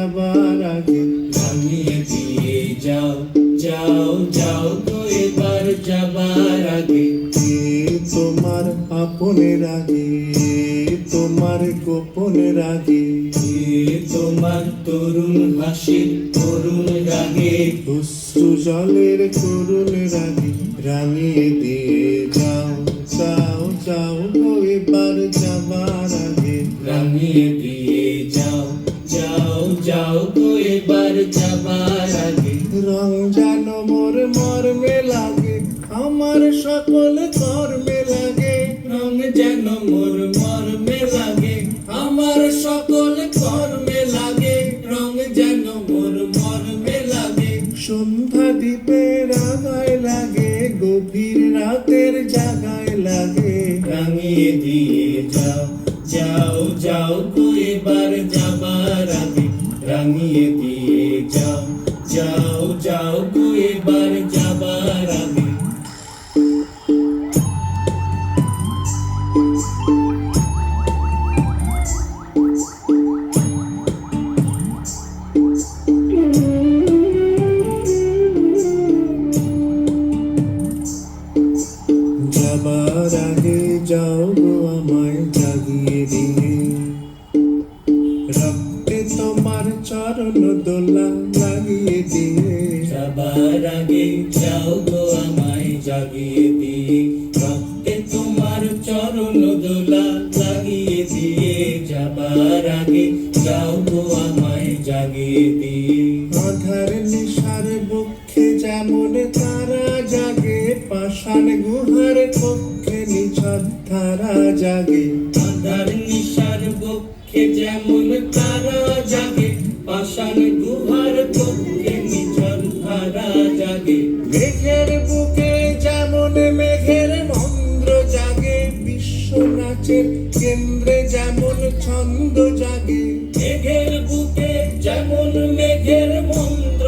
যাবার আগে ভাঙিয়ে দিয়ে যাও যাও যাও তো এবার যাবার আগে। তোমার আপনের আগে তোমার গোপনের আগে। তোমার তরুণ হাসির তরুণ রাগে। অশ্রু জলের তরুণ রাগে রাঙিয়ে দিয়ে যাও যাও যাও এবার যাবার আগে। রাঙিয়ে দিয়ে এবার যাবার আগে। রং যেন মোর মর্মে লাগে আমার সকল কর্মে লাগে। রং যেন মোর মর্মে লাগে আমার সকল কর্মে লাগে। রং যেন মোর মর্মে লাগে। সন্ধ্যা দ্বীপের আগায় লাগে গভীর রাতের জাগায় লাগে। রাঙিয়ে দিয়ে যাও যাও যাও রাঙিয়ে দিয়ে যাও যাও যাও গো এবার যাবার আগে যাবার আগে যাও গো আমায় জাগিয়ে দিয়ে চরণ দোলা লাগিয়ে দিয়ে। যাবার আগে যাও গো আমায় জাগিয়ে দিয়ে। রক্তে তোমার চরণ দোলা লাগিয়ে দিয়ে। যাবার আগে যাও গো আমায় জাগিয়ে দিয়ে। আধার নিশার বক্ষে যেমন তারা জাগে পাষাণ গুহার কক্ষে নিছদ ধারা জাগে। আধার নিশার বক্ষে যেমন তারা জাগে পাষাণ গুহার পক্ষে নিঝর ধারা জাগে। মেঘের বুকে যেমন মেঘের মন্দ্র জাগে, বিশ্ব নাচের কেন্দ্রে যেমন ছন্দ জাগে। মেঘের বুকে যেমন মেঘের মন্ত্র